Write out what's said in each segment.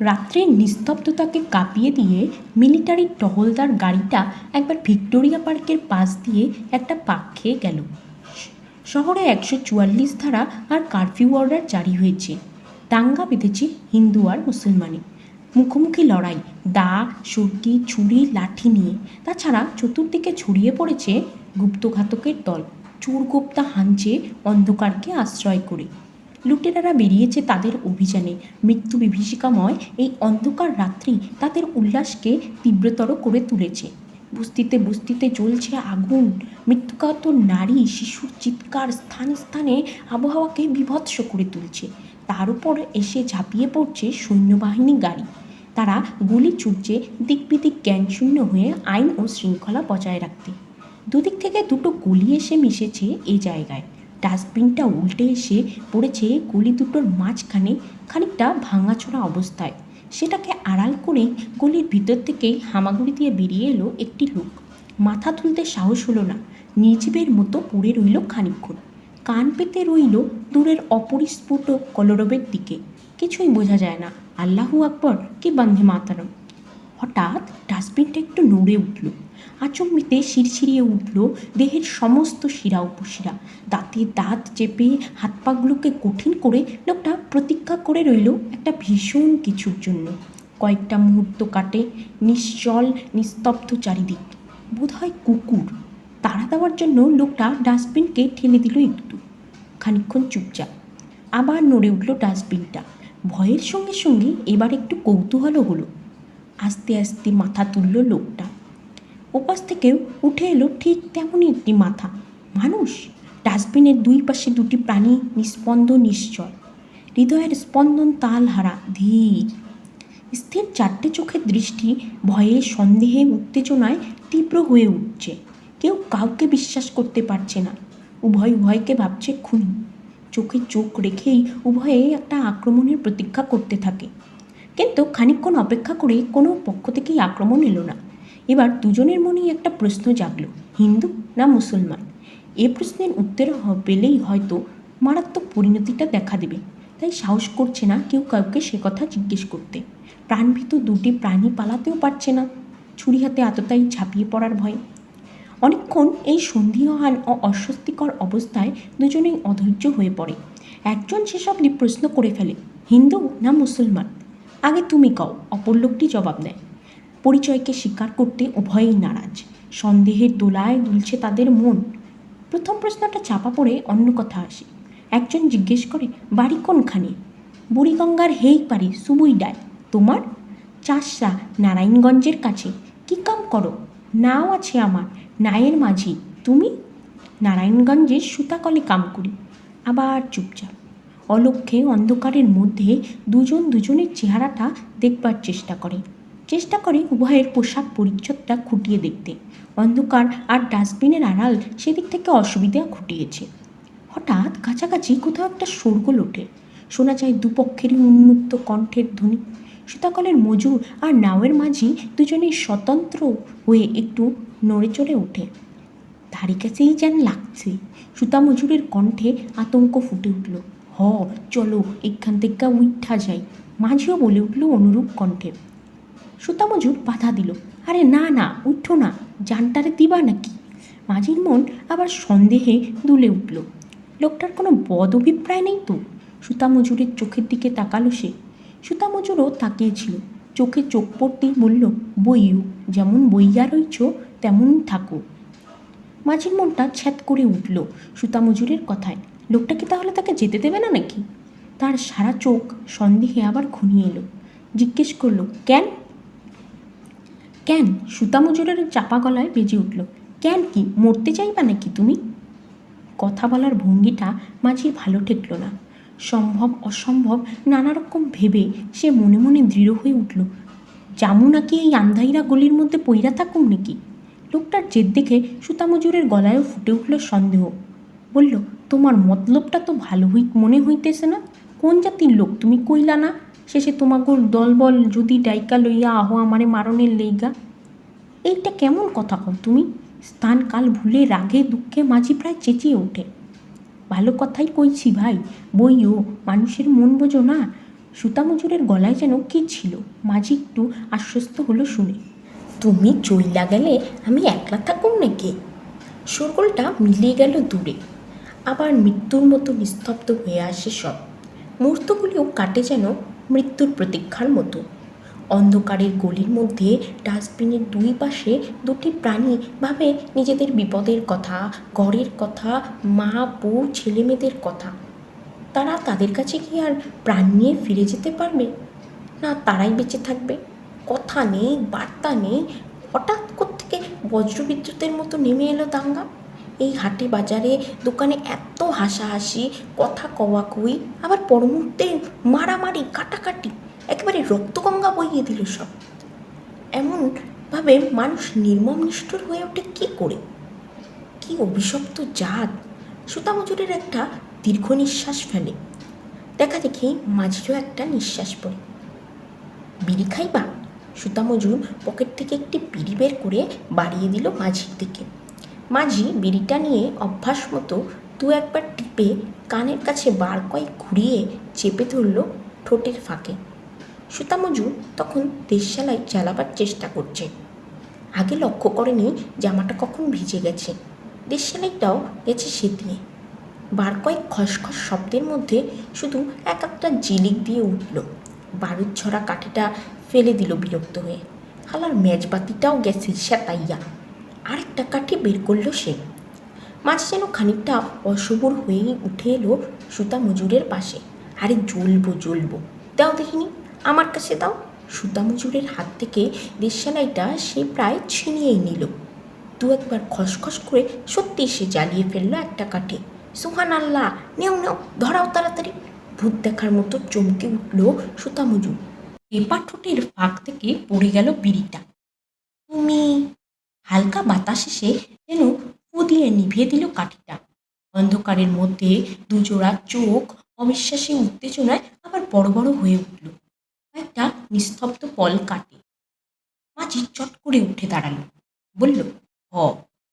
রাত্রির নিস্তব্ধতাকে কাঁপিয়ে দিয়ে মিলিটারির টহলদার গাড়িটা একবার ভিক্টোরিয়া পার্কের পাশ দিয়ে একটা পাক খেয়ে গেল। শহরে একশো চুয়াল্লিশ ধারা আর কারফিউ অর্ডার জারি হয়েছে। দাঙ্গা বেঁধেছে হিন্দু আর মুসলমানে। মুখোমুখি লড়াই, দা সর্দি ছুরি, লাঠি নিয়ে। তাছাড়া চতুর্দিকে ছড়িয়ে পড়েছে গুপ্তঘাতকের দল। চোরগোপ্তা হাঞ্চে অন্ধকারকে আশ্রয় করে। লুটেরারা বেরিয়েছে তাদের অভিযানে। মৃত্যু বিভীষিকাময় এই অন্ধকার রাত্রি তাদের উল্লাসকে তীব্রতর করে তুলেছে। বস্তিতে বস্তিতে জ্বলছে আগুন। মৃত্যুকাতর নারী শিশুর চিৎকার স্থানে স্থানে আবহাওয়াকে বিভৎস করে তুলছে। তার উপর এসে ঝাঁপিয়ে পড়ছে সৈন্যবাহিনী গাড়ি। তারা গুলি ছুটছে দিক বিদিক জ্ঞানশূন্য হয়ে আইন ও শৃঙ্খলা বজায় রাখতে। দুদিক থেকে দুটো গুলি এসে মিশেছে এই জায়গায়। ডাস্টবিনটা উল্টে এসে পড়েছে গলি দুটোর মাঝখানে খানিকটা ভাঙাচোরা অবস্থায়। সেটাকে আড়াল করে গলির ভিতর থেকে হামাগুড়ি দিয়ে বেরিয়ে এলো একটি লোক। মাথা তুলতে সাহস হলো না। নির্জীবের মতো পড়ে রইল খানিকক্ষণ। কান পেতে রইল দূরের অপরিস্ফুট কলরবের দিকে। কিছুই বোঝা যায় না। আল্লাহু আকবর, কি বন্ধে মাতারম। হঠাৎ ডাস্টবিনটা একটু নড়ে উঠল। আচম্বিতে শিরশিরিয়ে উঠল দেহের সমস্ত শিরা উপশিরা। দাঁতে দাঁত চেপে হাত পাগুলোকে কঠিন করে লোকটা প্রতীক্ষা করে রইল একটা ভীষণ কিছুর জন্য। কয়েকটা মুহূর্ত কাটে নিশ্চল, নিস্তব্ধ চারিদিক। বোধ হয় কুকুর। তাড়া দেওয়ার জন্য লোকটা ডাস্টবিনকে ঠেলে দিল একটু। খানিকক্ষণ চুপচাপ। আবার নড়ে উঠল ডাস্টবিনটা। ভয়ের সঙ্গে সঙ্গে এবার একটু কৌতূহলও হলো। আস্তে আস্তে মাথা তুলল লোকটা। ওপাশ থেকেও উঠে এলো ঠিক তেমনই একটি মাথা। মানুষ, ডাস্টবিনের দুই পাশে দুটি প্রাণী নিস্পন্দ নিশ্চল। হৃদয়ের স্পন্দন তাল হারা ধীর। স্থির চারটে চোখের দৃষ্টি ভয়ে, সন্দেহে, উত্তেজনায় তীব্র হয়ে উঠছে। কেউ কাউকে বিশ্বাস করতে পারছে না। উভয় উভয়কে ভাবছে খুনি। চোখে চোখ রেখেই উভয়ে একটা আক্রমণের প্রতীক্ষা করতে থাকে। কিন্তু খানিকক্ষণ অপেক্ষা করে কোনো পক্ষ থেকেই আক্রমণ এলো না। এবার দুজনের মনেই একটা প্রশ্ন জাগলো, হিন্দু না মুসলমান? এ প্রশ্নের উত্তর পেলেই হয়তো মারাত্মক পরিণতিটা দেখা দেবে। তাই সাহস করছে না কেউ কাউকে সে কথা জিজ্ঞেস করতে। প্রাণভীত দুটি প্রাণী পালাতেও পারছে না, ছুরি হাতে এতটাই ঝাঁপিয়ে পড়ার ভয়। অনেকক্ষণ এই সন্দিহান ও অস্বস্তিকর অবস্থায় দুজনেই অধৈর্য হয়ে পড়ে। একজন সেসব প্রশ্ন করে ফেলে, হিন্দু না মুসলমান? আগে তুমি কও, অপর লোকটি জবাব দেয়। পরিচয়কে স্বীকার করতে উভয়েই নারাজ। সন্দেহের দোলায় দুলছে তাদের মন। প্রথম প্রশ্নটা চাপা পড়ে অন্য কথা আসে। একজন জিজ্ঞেস করে, বাড়ি কোনখানে? বুড়িগঙ্গার, হেই পারি, সুবুই ডায় তোমার? চাষরা নারায়ণগঞ্জের কাছে। কি কাম করো? নাও আছে আমার, নায়ের মাঝি। তুমি? নারায়ণগঞ্জের সুতাকলে কাম করি। আবার চুপচাপ। অলক্ষ্যে অন্ধকারের মধ্যে দুজন দুজনের চেহারাটা দেখবার চেষ্টা করে। চেষ্টা করে উভয়ের পোশাক পরিচ্ছদটা খুঁটিয়ে দেখতে। অন্ধকার আর ডাস্টবিনের আড়াল সেদিক থেকে অসুবিধা ঘটিয়েছে। হঠাৎ কাছাকাছি কোথাও একটা শোরগোল ওঠে শোনা যায় দুপক্ষেরই উন্মুক্ত কণ্ঠের ধ্বনি। সীতাকলের মজুর আর নাওয়ের মাঝি দুজনেই স্বতন্ত্র হয়ে একটু নড়ে চড়ে ওঠে। ধারে কাছেই যেন লাগছে। সুতা মজুরের কণ্ঠে আতঙ্ক ফুটে উঠল। হ, চলো এখান থেকে উঠা যাই। মাঝিও বলে উঠল অনুরূপ কণ্ঠে। সুতা মজুর বাধা দিল, আরে না না, উঠো না, জানটারে দিবা নাকি? মাঝির মন আবার সন্দেহে দুলে উঠল। লোকটার কোনো বদ অভিপ্রায় নেই তো? সুতামজুরের চোখের দিকে তাকালো সে। সুতামজুরও তাকিয়েছিল চোখে চোখ পড়তেই বলল বইও যেমন বইয়া রইছ তেমন থাকো। মাঝির মনটা ছ্যাত করে উঠল সুতা মজুরের কথায়। লোকটা কি তাহলে তাকে যেতে দেবে না নাকি? তার সারা চোখ সন্দেহে আবার ঘনিয়ে এলো। জিজ্ঞেস করল, কেন? কেন? সুতা মজুরের চাপা গলায় বেজে উঠল। কেন কি, মরতে চাইবা নাকি তুমি? কথা বলার ভঙ্গিটা মাঝির ভালো ঠেকলো না। সম্ভব, অসম্ভব নানা রকম ভেবে সে মনে মনে দৃঢ় হয়ে উঠল। জামু নাকি এই আন্ধাইরা গলির মধ্যে পইরা থাকুম নাকি? লোকটার জেদ দেখে সুতা মজুরের গলায়ও ফুটে উঠল সন্দেহ। বলল তোমার মতলবটা তো ভালো হই, মনে হইতেছে না। কোন জাতির লোক? তুমি কইলা না, শেষে তোমাগোর দলবল যদি ডাইকা লইয়া আহ আমারে মারণের লেগা এইটা কেমন কথা কও তুমি? স্থান কাল ভুলে রাগে দুঃখে মাঝি প্রায় চেঁচিয়ে ওঠে। ভালো কথাই কইছি ভাই, বইও, মানুষের মন বোঝো না। সুতামজুরের গলায় যেন কি ছিল, মাঝি একটু আশ্বস্ত হলো শুনে। তুমি চইলা গেলে আমি একলা থাকুম নাকি? শোরগোলটা মিলিয়ে গেল দূরে। আবার মৃত্যুর মতো নিস্তব্ধ হয়ে আসে সব। মুহূর্তগুলিও কাটে যেন মৃত্যুর প্রতীক্ষার মতো। অন্ধকারের গলির মধ্যে ডাস্টবিনের দুই পাশে দুটি প্রাণী ভাবে নিজেদের বিপদের কথা, ঘরের কথা, মা, বউ ছেলে মেয়েদের কথা। তারা তাদের কাছে কি আর প্রাণ নিয়ে ফিরে যেতে পারবে? না তারাই বেঁচে থাকবে? কথা নেই, বার্তা নেই। হঠাৎ থেকে বজ্রবিদ্যুতের মতো নেমে এলো দাঙ্গা। এই হাটে বাজারে দোকানে এত হাসাহাসি, কথা কওয়াকুই, আবার পরমুহূর্তে মারামারি, কাটাকাটি, একেবারে রক্তগঙ্গা বইয়ে দিল সব। এমনভাবে মানুষ নির্মম নিষ্ঠুর হয়ে ওঠে কী করে? কি অভিশপ্ত জাত? সুতামজুরের একটা দীর্ঘ নিঃশ্বাস ফেলে। দেখা দেখি মাঝিরও একটা নিঃশ্বাস পড়ে। বিড়ি খাইবা? সুতামজুর পকেট থেকে একটি বিড়ি বের করে বাড়িয়ে দিল মাঝির দিকে। মাঝি বিড়িটা নিয়ে অভ্যাস মতো দু একবার টিপে কানের কাছে বার কয়েক ঘুরিয়ে চেপে ধরল ঠোঁটের ফাঁকে। সুতামজু তখন দেশশালায় চালাবার চেষ্টা করছে। আগে লক্ষ্য করেনি জামাটা কখন ভিজে গেছে। দেশশালাইটাও গেছে সে দিয়ে বার কয়েক খসখস শব্দের মধ্যে শুধু এক একটা জিলিক দিয়ে উঠল। বারুদ ছড়া কাঠিটা ফেলে দিল বিরক্ত হয়ে। হালার মেজবাতিটাও গেছে সেতাইয়া। আরেকটা কাঠি বের করল সে। মাছ যেন খানিকটা অসবুর হয়েই উঠে এলো সুতা মজুরের পাশে। আরে জ্বলবো জ্বলবো। দাও দেখিনি, আমার কাছে দাও। সুতা মজুরের হাত থেকে দেশালাইটা সে প্রায় ছিনিয়েই নিল। দু একবার খসখস করে সত্যি সে জ্বালিয়ে ফেলল একটা কাঠি। সুহান আল্লাহ, নেও নেও, ধরাও তাড়াতাড়ি। ভূত দেখার মতো চমকে উঠল সুতা মজুর। এপার ঠোঁটের ফাঁক থেকে পড়ে গেল বিড়িটা। তুমি হালকা বাতাস এসে যেন ফু দিয়ে নিভিয়ে দিল কাঠিটা। অন্ধকারের মধ্যে দুজোড়া চোখ অবিশ্বাসী উত্তেজনায় আবার বড় বড় হয়ে উঠল। একটা নিস্তব্ধ পল কাটে। মাঝি চট করে উঠে দাঁড়াল। বলল, হ,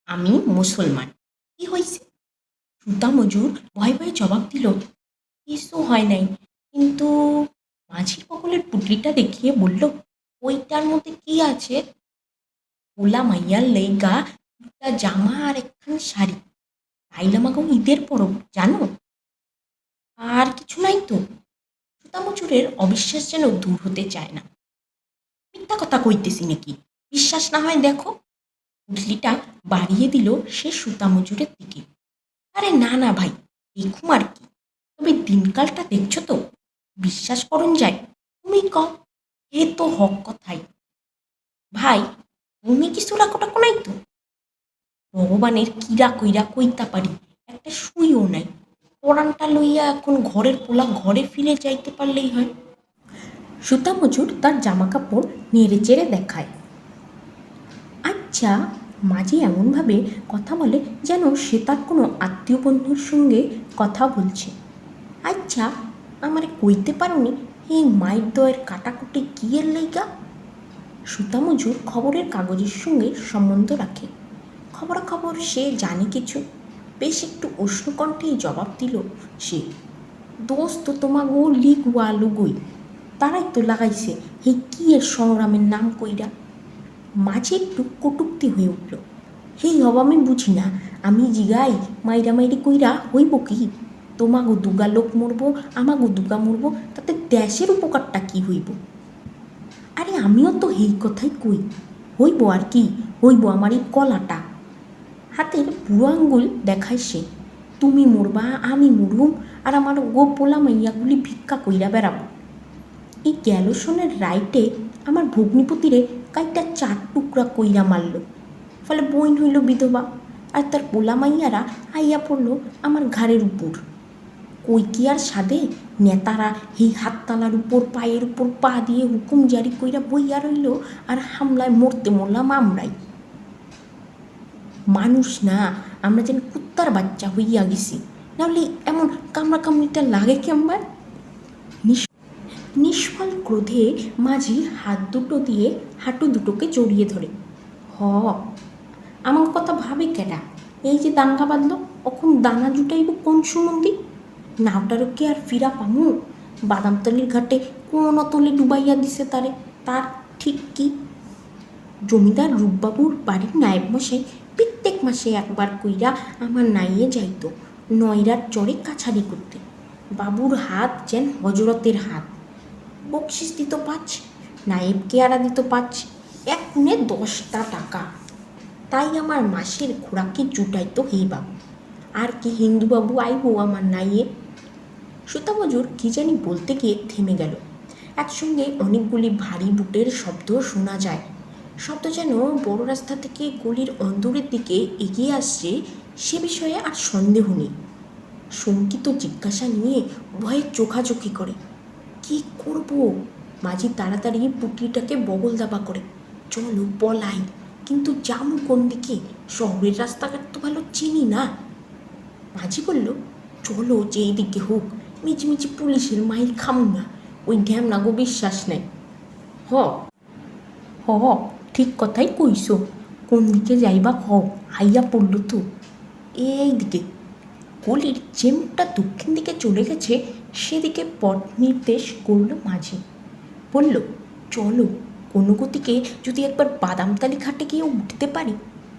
আমি মুসলমান। কি হয়েছে সুতা মজুর ভয়ে ভয়ে জবাব দিল, কিছু হয় নাই। কিন্তু মাঝির বগলের পুটলিটা দেখিয়ে বলল, ওইটার মধ্যে কি আছে? পোলা মাইয়ার লেগা একটা জামা আর একখান শাড়ি তাইলামাগো ঈদের পরব জানো আর কিছু নাই তো সুতামচুরের অবিশ্বাস যেন দূর হতে চায় না মিথ্যা কথা কইতেছি নাকি বিশ্বাস না হয় দেখো পুটলিটা বাড়িয়ে দিল সে সুতামজুরের দিকে আরে না না ভাই দেখুম আর কি তবে দিনকালটা দেখছ তো বিশ্বাস করুন যায় তুমি ক এ তো হক কথাই ভাই তুমি কিছু রাখো টাকো নাই তো? ভগবানের কিরা কইরা কইতা পারি, একটা শুইও নাই। পরানটা লইয়া এখন ঘরের পোলা ঘরে ফিরে যাইতে পারলেই হয়। সুতা মজুর তার জামা কাপড় নেড়ে চেড়ে দেখায়। আচ্ছা মাঝে এমনভাবে কথা বলে যেন সে তার কোনো আত্মীয় বন্ধুর সঙ্গে কথা বলছে। আচ্ছা আমার কইতে পারোনি, এই মায়ের দয়ের কাটাকুটি কি এর লাইগা সুতামজুর খবরের কাগজের সঙ্গে সম্বন্ধ রাখে। খবরাখবর, সে জানে কিছু। বেশ একটু উষ্ণকণ্ঠেই জবাব দিল সে, দোস্ত, তোমাগো লিগ ওয়ালুগুই তারাই তো লাগাইছে, হে কি এর সংগ্রামের নাম কইরা? মাঝে একটু কটুক্তি হয়ে উঠল। হেই, হব, আমি বুঝি না, আমি জিগাই, মাইরা মাইরি কইরা হইব কি? তোমাগো দুগা লোক মরবো, আমাগো দুগা মরবো, তাতে দেশের উপকারটা কি হইব? আরে আমিও তো এই কথাই কই। হইব আর কি, হইব আমার এই কলাটা। হাতের বুড়ো আঙ্গুল দেখায় সে। তুমি মরবা, আমি মরুম, আর আমার গো পোলা মাইয়াগুলি ভিক্ষা কইরা বেড়াবো। এই গ্যালোসনের রাইটে আমার ভগ্নিপতিরে কাইটা চার টুকরা কইরা মারল। ফলে বইন হইল বিধবা, আর তার পোলা মাইয়ারা আইয়া পড়ল আমার ঘাড়ের উপর। কই কি আর সাদে নেতারা এই হাততালার উপর, পায়ের উপর পা দিয়ে হুকুম জারি কইরা বইয়া রইল আর হামলায় মরতে মরলাম আমরাই। মানুষ না, আমরা যেন কুত্তার বাচ্চা হইয়া গেছি। নাহলে এমন কামড়া কামড়িটা লাগে কেমবার নিষ্ফল ক্রোধে মাঝি হাত দুটো দিয়ে হাঁটু দুটোকে জড়িয়ে ধরে। হ আমার কথা ভাবে কেডা? এই যে দাঙ্গা বাঁধল অখন দানা জুটাইব কোন সুমন্দি নাওটারও কি আর ফিরা পামু? বাদামতলির ঘাটে কোনো তলে ডুবাইয়া দিছে তারে? তার ঠিক কি? জমিদার রূপবাবুর বাড়ির নায়েব মশাই প্রত্যেক মাসে একবার কইরা আমার নাইয়ে যাইত, নয়রার চরে কাছারি করতে। বাবুর হাত যেন হজরতের হাত। বকশিস দিত পাঁচ নায়েবকে আড়া দিত পাঁচ, এক কুনে দশটা টাকা। তাই আমার মাসের খোরাকি জুটাইতো হে বাবু। আর কি হিন্দুবাবু আইবো আমার নাইয়ে? সুতামজুর কি জানি বলতে গিয়ে থেমে গেল। একসঙ্গে অনেকগুলি ভারী বুটের শব্দ শোনা যায়। শব্দ যেন বড় রাস্তা থেকে গলির অন্দরের দিকে এগিয়ে আসছে সে বিষয়ে আর সন্দেহ নেই। শঙ্কিত জিজ্ঞাসা নিয়ে ভয়ে চোখাচোখি করে। কি করব? মাঝি তাড়াতাড়ি পুটলিটাকে বগল দাবা করে। চলো পলাই, কিন্তু যামু কোন দিকে? শহরের রাস্তাঘাট তো ভালো চিনি না। মাঝি বলল, চলো যেই দিকে হোক। মিচমিচি পুলিশের মাইল খাম না। ওই ঢ্যামনা গো বিশ্বাস নেই। হ। হ ঠিক কথাই কইছো। কোন দিকে যাইবা হ আইয়া পড়ল তো। এই দিকে। গলির যে মুখটা দক্ষিণ দিকে চলে গেছে, সেদিকে পথ নির্দেশ করল মাঝি। বলল, চলো, কোনো গতিকে যদি একবার বাদামতালি ঘাটে গিয়ে উঠতে পারি,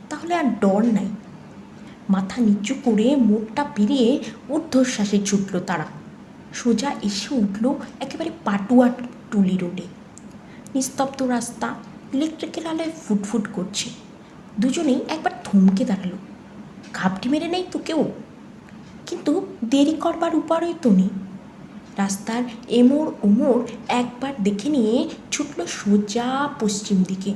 তাহলে আর ডর নাই। মাথা নিচু করে মুখটা পেরিয়ে ঊর্ধ্বশ্বাসে ছুটল তারা। সোজা এসে উঠল একেবারে পাটুয়া টুলি রোডে। নিস্তব্ধ রাস্তা ইলেকট্রিকের আলোয় ফুটফুট করছে। দুজনেই একবার থমকে দাঁড়াল। ঘাপটি মেরে নেই তো কেউ? কিন্তু দেরি করবার উপারই তো নেই। রাস্তার এমোর ওমোর একবার দেখে নিয়ে ছুটল সোজা পশ্চিম দিকে।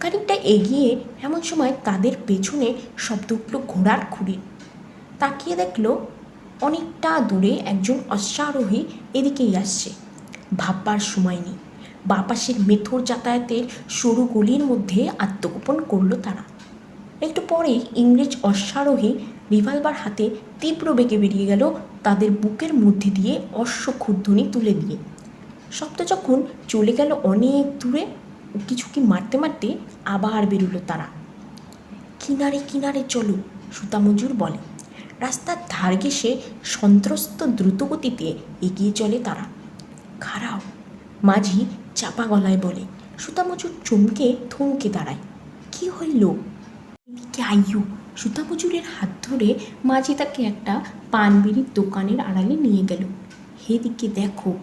খানিকটা এগিয়ে এমন সময় তাদের পেছনে শব্দ উঠল ঘোড়ার খুঁড়ি। তাকিয়ে দেখল অনেকটা দূরে একজন অশ্বারোহী এদিকেই আসছে। ভাববার সময় নেই। বাপাসের মেথর যাতায়াতের সরু গলির মধ্যে আত্মগোপন করল তারা। একটু পরেই ইংরেজ অশ্বারোহী রিভলভার হাতে তীব্র বেগে বেরিয়ে গেল তাদের বুকের মধ্যে দিয়ে অশ্ব ক্ষুর্ধ্বনি তুলে দিয়ে শব্দ যখন চলে গেল অনেক দূরে, কিছু কি মারতে মারতে আবার বেরোলো তারা। কিনারে কিনারে চলো, সুতামজুর বলে। রাস্তার ধার ঘেসে সন্ত্রস্ত দ্রুতগতিতে এগিয়ে চলে তারা। খারাও, মাঝি চাপা গলায় বলে সুতামজুর চমকে থমকে দাঁড়ায়। কি হইল? এদিকে আইয়ু সুতামজুরের হাত ধরে মাঝি তাকে একটা পানবিড়ির দোকানের আড়ালে নিয়ে গেল। হেদিকে দেখো,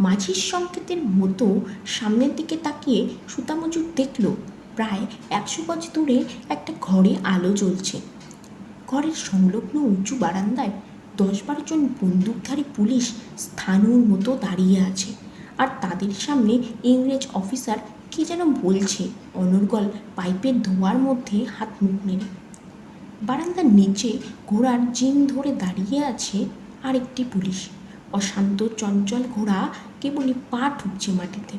মাঝির সংকেতের মতো সামনের দিকে তাকিয়ে সুতামজুর দেখল, প্রায় একশো গজ দূরে একটা ঘরে আলো জ্বলছে। ঘরের সংলগ্ন উঁচু বারান্দায় দশ বারো জন বন্দুকধারী পুলিশ স্থানুর মতো দাঁড়িয়ে আছে। আর তাদের সামনে ইংরেজ অফিসার কি যেন বলছে, অনর্গল পাইপের ধোঁয়ার মধ্যে হাত মুখ নেড়ে। বারান্দার নিচে ঘোড়ার জিন ধরে দাঁড়িয়ে আছে আরেকটি পুলিশ। অশান্ত চঞ্চল ঘোড়া কেবলই পা ঠুকছে মাটিতে।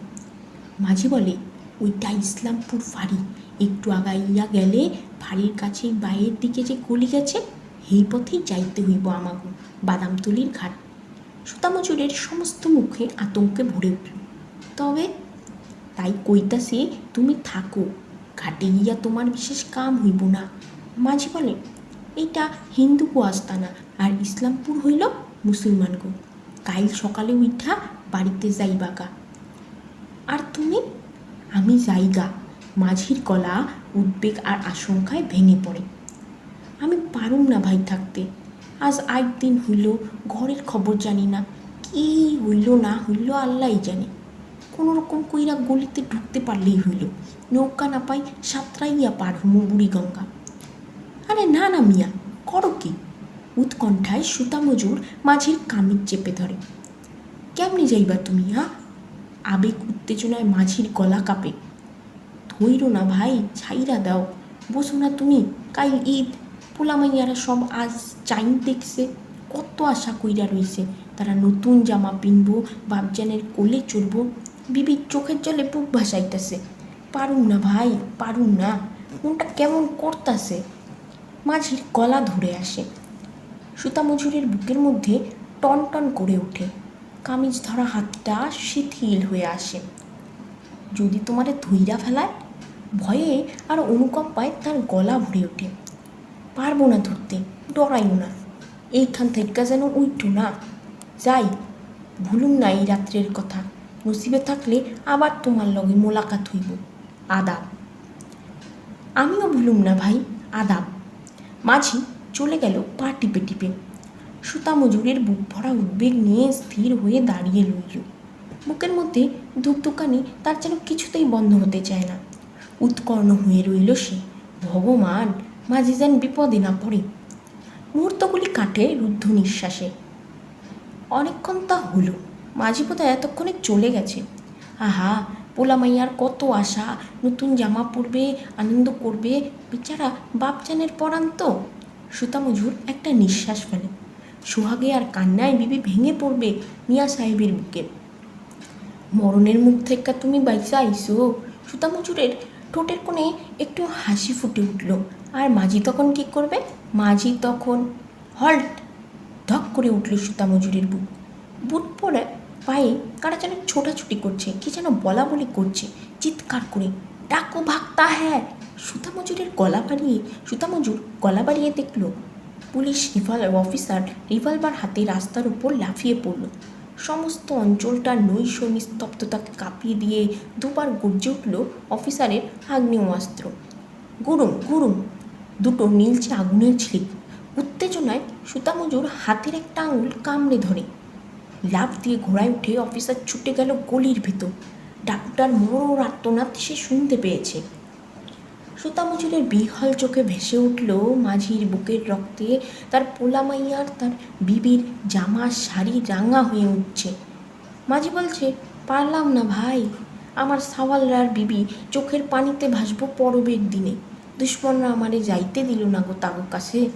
মাঝি বলে, ওইটা ইসলামপুর ফাঁড়ি। একটু আগাইয়া গেলে ফাঁড়ির কাছে, বাইরের দিকে যে গলি গেছে, এই পথেই যাইতে হইব আমাকে। বাদামতলির ঘাট। সুতামজুরের সমস্ত মুখে আতঙ্কে ভরে উঠল। তবে তাই কইতাছি, তুমি থাকো। ঘাটে গিয়া তোমার বিশেষ কাম হইব না। মাঝি বলে এইটা হিন্দু গো আস্তানা আর ইসলামপুর হইল মুসলমান গো কাইল সকালে উঠা বাড়িতে যাইবাগা। আর তুমি? আমি যাইগা। মাঝির গলা উদ্বেগ আর আশঙ্কায় ভেঙে পড়ে। আমি পারুম না ভাই থাকতে। আজ আট দিন হইল, ঘরের খবর জানি না। কি হইল, না হইল, আল্লাহই জানে। কোনো রকম কইরা গলিতে ঢুকতে পারলেই হইল। নৌকা না পাই সাঁতরাইয়া পার হুমু বুড়িগঙ্গা আরে না না মিয়া, করো কি? উৎকণ্ঠায় সুতামজুর মাঝির কামিজ চেপে ধরে। কেমনে যাইবা তুমি হ্যাঁ আবেগ উত্তেজনায় মাঝির গলা কাঁপে। ধৈর না ভাই ছাইরা দাও। বসো না তুমি, কাল ঈদ। পোলামাইয়ারা সব আজ চাইন দেখছে, কত আশা কইরা রইছে। তারা নতুন জামা পিনবো, বাপজানের কোলে চড়বো। বিবির চোখের জলে বুক ভাসাইতেছে, পারুম না ভাই, পারুম না। মনটা কেমন করতাছে? মাঝির গলা ধরে আসে। সুতা সুতামজুরের বুকের মধ্যে টন টন করে ওঠে। কামিজ ধরা হাতটা শিথিল হয়ে আসে। যদি তোমারে ধুইরা ফেলায় ভয়ে আর অনুকম্পায় তার গলা ভরে ওঠে। পারব না ধরতে, ডরাইও না। এইখান থেকে যেন উইঠো না। যাই, ভুলুম না এই রাত্রের কথা। নসিবে থাকলে আবার তোমার লগে মোলাকাত হইব। আদাব। আমিও ভুলুম না ভাই, আদাব। মাঝি চলে গেল পা টিপে টিপে। সুতা মজুরের বুক ভরা উদ্বেগ নিয়ে স্থির হয়ে দাঁড়িয়ে রইল। বুকের মধ্যে ধুকধুকানি তার যেন কিছুতেই বন্ধ হতে চায় না। উৎকর্ণ হয়ে রইল সে। ভগবান মাঝি যেন বিপদে না পড়ে। মুহূর্তগুলি কাটে রুদ্ধ নিঃশ্বাসে। অনেকক্ষণ তা হলো। মাঝি বোধহয় এতক্ষণে চলে গেছে। আহা, পোলা মাইয়ার কত আশা। নতুন জামা পরবে, আনন্দ করবে। বেচারা বাপজানের পরান তো সুতা মজুর একটা নিঃশ্বাস ফেলে। সোহাগে আর কান্নায় বিবি ভেঙে পড়বে মিয়া সাহেবের বুকে। মরণের মুখ থেকে তুমি বাইসা আইসো সুতা মজুরের ঠোঁটের কোণে একটু হাসি ফুটে উঠল। আর মাঝি তখন কি করবে? মাঝি তখন হল্ট, ধক করে উঠল সুতা মজুরের বুক। বুট পরে পায়ে কারা যেন ছোটাছুটি করছে, কি যেন বলা বলি করছে, চিৎকার করে, ডাকো ভাগতা হ্যাঁ সুতা মজুরের গলা বাড়িয়ে, সুতা মজুর গলা বাড়িয়ে দেখল, পুলিশ রিভলভার অফিসার রিভলভার হাতে রাস্তার উপর লাফিয়ে পড়ল। সমস্ত অঞ্চলটার নৈশ নিস্তব্ধতাকে কাঁপিয়ে দিয়ে দুবার গর্জে উঠল অফিসারের আগ্নেয়াস্ত্র। গুরুম গুরুম! দুটো নীলচে আগুনের ছিলিক উত্তেজনায় সুতামজুর হাতের একটা আঙুল কামড়ে ধরে। লাফ দিয়ে ঘোড়ায় উঠে অফিসার ছুটে গেল গলির ভেতর। ডাক্তার মোড় আত্মনাদ সে শুনতে পেয়েছে। সুতামজুরের বিহল চোখে ভেসে উঠল মাঝির বুকের রক্তে। তার পোলামাইয়ার তার বিবির জামা শাড়ি রাঙা হয়ে উঠছে। মাঝি বলছে, পারলাম না ভাই। আমার সাওয়ালরার বিবি চোখের পানিতে ভাসবো পরবের দিনে। দুশ্মনরা আমারে যাইতে দিল না গো তাগো কাছে।